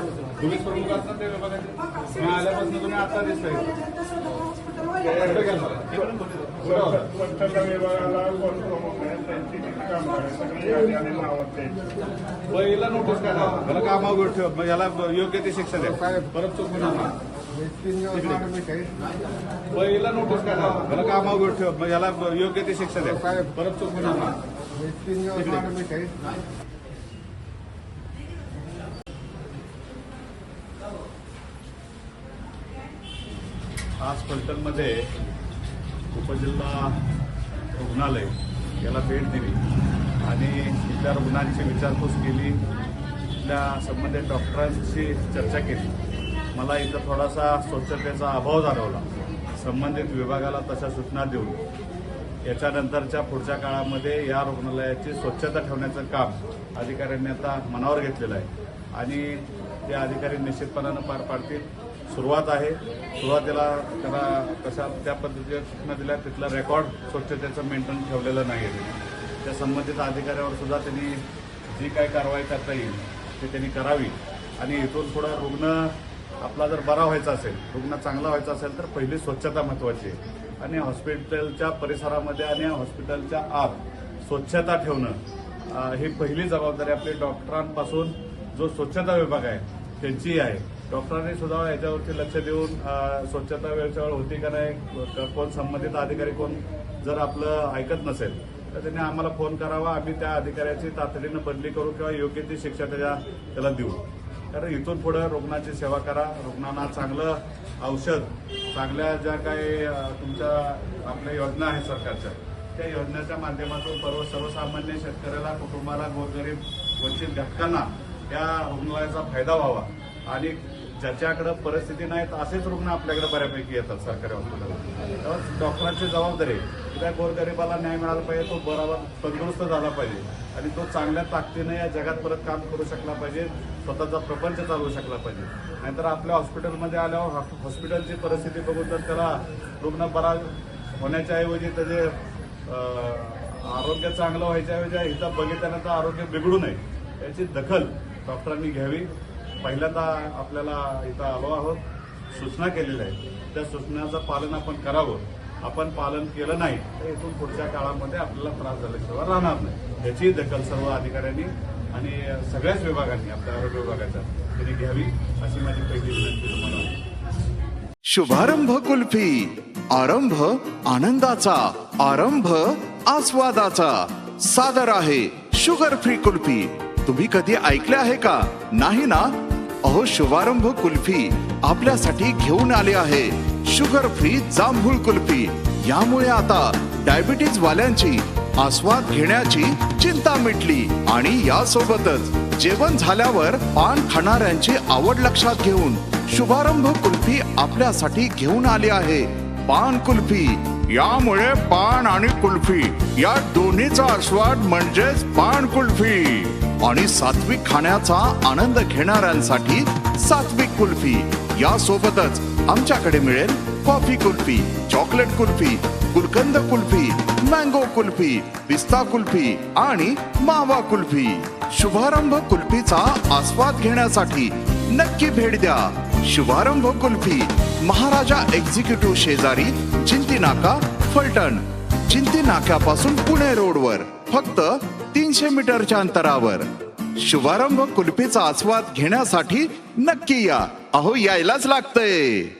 तुम्हीच प्रमुख असतात ते विभागाचे तुम्ही आल्यापासून तुम्ही आता दिसताय स्वच्छता विभागाला कोण प्रमुख आहे त्यांची किती कामगार आहे सगळी यादी आणि नावं पहिला नोटीस करा मला कामावर ठेव मग याला योग्य ते शिक्षण आहे परत चुकून नका पहिला नोटीस करा मला कामावर ठेव मग याला योग्य ते शिक्षण आहे परत चुकून आज फलटणमध्ये उपजिल्हा रुग्णालय याला भेट दिली. आणि इथल्या रुग्णांची विचारपूस केली. इथल्या संबंधित डॉक्टरांशी चर्चा केली. मला इथं थोडासा स्वच्छतेचा अभाव जाणवला. संबंधित विभागाला तशा सूचना देऊन. याच्यानंतरच्या पुढच्या काळामध्ये या रुग्णालयाची स्वच्छता ठेवण्याचं काम अधिकाऱ्यांनी आता मनावर घेतलेलं आहे. आणि ते अधिकारी निश्चितपणानं पार पाडतील. सुरुवात आहे. सुरुवातीला त्याला कशा त्या पद्धतीच्या सूचना दिल्या तिथला रेकॉर्ड स्वच्छतेचं मेंटेन ठेवलेलं नाही. आहे त्या संबंधित अधिकाऱ्यावर सुद्धा त्यांनी जी काय कारवाई करता येईल ते त्यांनी करावी. आणि इथून पुढं रुग्ण आपला जर बरा व्हायचा असेल रुग्ण चांगला व्हायचा असेल तर पहिली स्वच्छता महत्वाची आहे. आणि हॉस्पिटलच्या परिसरामध्ये आणि हॉस्पिटलच्या आत स्वच्छता ठेवणं ही पहिली जबाबदारी आपली डॉक्टरांपासून जो स्वच्छता विभाग आहे त्यांची आहे. डॉक्टरांनी सुद्धा याच्यावरती लक्ष देऊन स्वच्छता वेळच्या वेळ होती का नाही कोण संबंधित अधिकारी कोण जर आपलं ऐकत नसेल तर त्यांनी आम्हाला फोन करावा. आम्ही त्या अधिकाऱ्याची तातडीनं बदली करू किंवा योग्य ती शिक्षा त्याच्या त्याला देऊ. कारण इथून पुढं रुग्णाची सेवा करा. रुग्णांना चांगलं औषध चांगल्या ज्या काही तुमच्या आपल्या योजना आहेत सरकारच्या त्या योजनेच्या माध्यमातून सर्व सर्वसामान्य शेतकऱ्याला कुटुंबाला गोरगरीब वंचित घटकांना या रुग्णालयाचा फायदा व्हावा. आणि ज्याच्याकडे परिस्थिती नाहीत असेच रुग्ण आपल्याकडे बऱ्यापैकी येतात सरकारी हॉस्पिटलला तेव्हा डॉक्टरांची जबाबदारी की त्या गोरगरिबाला न्याय मिळाला पाहिजे तो बरोबर तंदुरुस्त झाला पाहिजे. आणि तो चांगल्या ताकदीने या जगात परत काम करू शकला पाहिजे स्वतःचा प्रपंच चालवू शकला पाहिजे. नाहीतर आपल्या हॉस्पिटलमध्ये आल्यावर हॉ- हॉस्पिटलची परिस्थिती बघून तर त्याला रुग्ण बरा होण्याच्या ऐवजी त्याचे आरोग्य चांगलं व्हायच्या ऐवजी बघितल्यानंतर आरोग्य बिघडू नये. याची दखल डॉक्टरांनी घ्यावी. पहिल्यांदा आपल्याला इथं आलो आहोत. सूचना केलेल्या आहेत. त्या सूचनाचं पालन आपण करावं. आपण पालन केलं नाही तर इथून पुढच्या काळामध्ये आपल्याला त्रास झाल्याशिवाय राहणार नाही. याची दखल सर्व अधिकाऱ्यांनी आणि सगळ्याच विभागांनी आपल्या आरोग्य विभागाच्या त्यांनी घ्यावी अशी माझी पहिली विनंती तुम्हाला शुभारंभ कुल्फी. आरंभ आनंदाचा आरंभ आस्वादाचा. सादर आहे शुगर फ्री कुल्फी. तुम्ही कधी ऐकले आहे का? नाही ना? अहो शुभारंभ कुल्फी आपल्यासाठी घेऊन आले आहे. शुगर फ्री जांभूळ कुल्फी. यामुळे आता डायबिटीज वाल्यांची आस्वाद घेण्याची चिंता मिटली. आणि यासोबतच जेवण झाल्यावर पान खाणाऱ्यांची आवड लक्षात घेऊन शुभारंभ कुल्फी आपल्यासाठी घेऊन आली आहे. पान कुल्फी. यामुळे पान आणि कुल्फी या दोन्हीचा आस्वाद म्हणजेच पान कुल्फी. आणि सात्विक खाण्याचा आनंद घेणाऱ्यांसाठी सात्विक कुल्फी. या सोबतच आमच्याकडे मिळेल coffee kulfi chocolate kulfi gulkand kulfi mango kulfi पिस्ता कुल्फी आणि मावा कुल्फी. शुभारंभ कुल्फीचा आस्वाद घेण्यासाठी नक्की भेट द्या. शुभारंभ कुल्फी महाराजा एक्झिक्युटिव्ह शेजारी चिंती नाका फलटण. चिंती नाक्यापासून पुणे रोडवर फक्त तीनशे मीटरच्या अंतरावर. शुभारंभ कुल्फीचा आस्वाद घेण्यासाठी नक्की या. अहो यायलाच लागतंय.